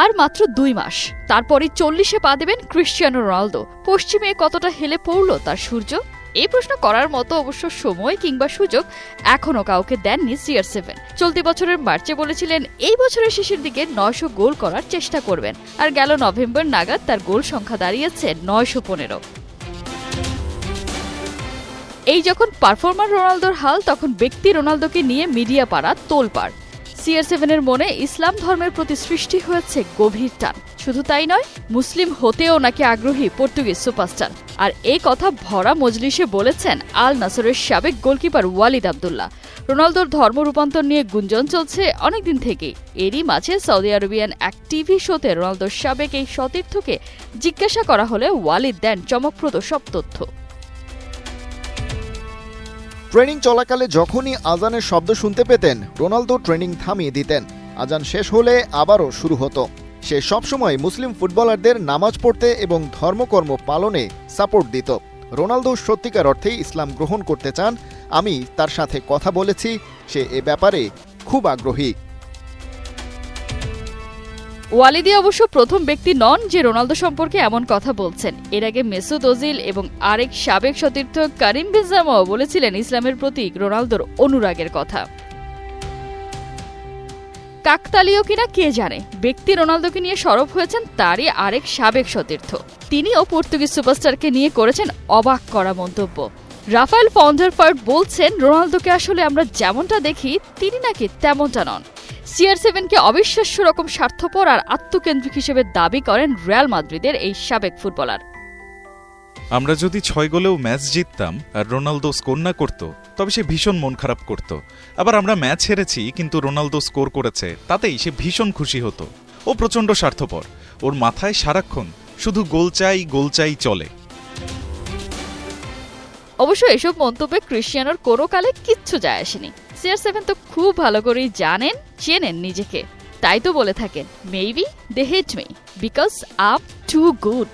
আর মাত্র দুই মাস। তারপরে চল্লিশে পা দেবেন ক্রিশ্চিয়ানো রোনালদো। পশ্চিমে কতটা হেলে পড়ল তার সূর্য? এই প্রশ্ন করার মতো অবশ্য সময় কিংবা সুযোগ এখনও কাউকে দেননি সিআর সেভেন। চলতি বছরের মার্চে বলেছিলেন, এই বছরের শেষের দিকে নয়শো গোল করার চেষ্টা করবেন। আর গেল নভেম্বর নাগাদ তার গোল সংখ্যা দাঁড়িয়েছে নয়শো পনেরো। এই যখন পারফর্মার রোনালদোর হাল, তখন ব্যক্তি রোনালদোকে নিয়ে মিডিয়া পাড়া তোলপাড়। সিআর সেভেনের মনে ইসলাম ধর্মের প্রতি সৃষ্টি হয়েছে গভীর টান। শুধু তাই নয়, মুসলিম হতেও নাকি আগ্রহী পর্তুগিজ সুপারস্টার। আর এই কথা ভরা মজলিসে বলেছেন আল নাসরের সাবেক গোলকিপার ওয়ালিদ আবদুল্লাহ। রোনালদোর ধর্ম রূপান্তর নিয়ে গুঞ্জন চলছে অনেকদিন থেকেই। এরই মাঝে সৌদি আরবিয়ান এক টিভি শোতে রোনালদোর সাবেক এই সতীর্থকে জিজ্ঞাসা করা হলে ওয়ালিদ দেন চমকপ্রদ সব তথ্য। ট্রেনিং চলাকালে যখনই আজানের শব্দ শুনতে পেতেন, রোনালদো ট্রেনিং থামিয়ে দিতেন। আজান শেষ হলে আবারও শুরু হতো। সে সবসময় মুসলিম ফুটবলারদের নামাজ পড়তে এবং ধর্মকর্ম পালনে সাপোর্ট দিত। রোনালদো সত্যিকার অর্থেই ইসলাম গ্রহণ করতে চান। আমি তার সাথে কথা বলেছি। সে এ ব্যাপারে খুব আগ্রহী। ওয়ালিদি অবশ্য প্রথম ব্যক্তি নন যে রোনালদো সম্পর্কে এমন কথা বলছেন। এর আগে মেসুদ ওজিল এবং আরেক সাবেক সতীর্থ কারিম বেনজামাও বলেছিলেন ইসলামের প্রতি রোনালদোর অনুরাগের কথা। কাকতালীয় কিনা কে জানে? ব্যক্তি রোনালদোকে নিয়ে সরব হয়েছেন তারই আরেক সাবেক সতীর্থ। তিনিও পর্তুগিজ সুপারস্টারকে নিয়ে করেছেন অবাক করা মন্তব্য। রাফায়েল ফন্ডারফার্ট বলছেন, রোনালদোকে আসলে আমরা যেমনটা দেখি, তিনি নাকি তেমনটা নন। সিআর সেভেনকে অবিশ্বাস্য রকম স্বার্থপর আর আত্মকেন্দ্রিক হিসেবে দাবি করেন রিয়াল মাদ্রিদের এই সাবেক ফুটবলার। আমরা যদি ছয় গোলেও ম্যাচ জিততাম আর রোনালদো স্কোর না করত তবে সে ভীষণ মন খারাপ করত। আবার আমরা ম্যাচ হেরেছি কিন্তু রোনালদো স্কোর করেছে তাতেই সে ভীষণ খুশি হতো। ও প্রচণ্ড স্বার্থপর। ওর মাথায় সারাক্ষণ শুধু গোল চাই গোল চাই চলে। অবশ্য এসব মন্তব্যে ক্রিশ্চিয়ানোর কোনো কালে কিচ্ছু যায় আসেনি। সিআর সেভেন তো খুব ভালো করেই জানেন, চেনেন নিজেকে। তাই তো বলে থাকেন maybe they hate me because up to good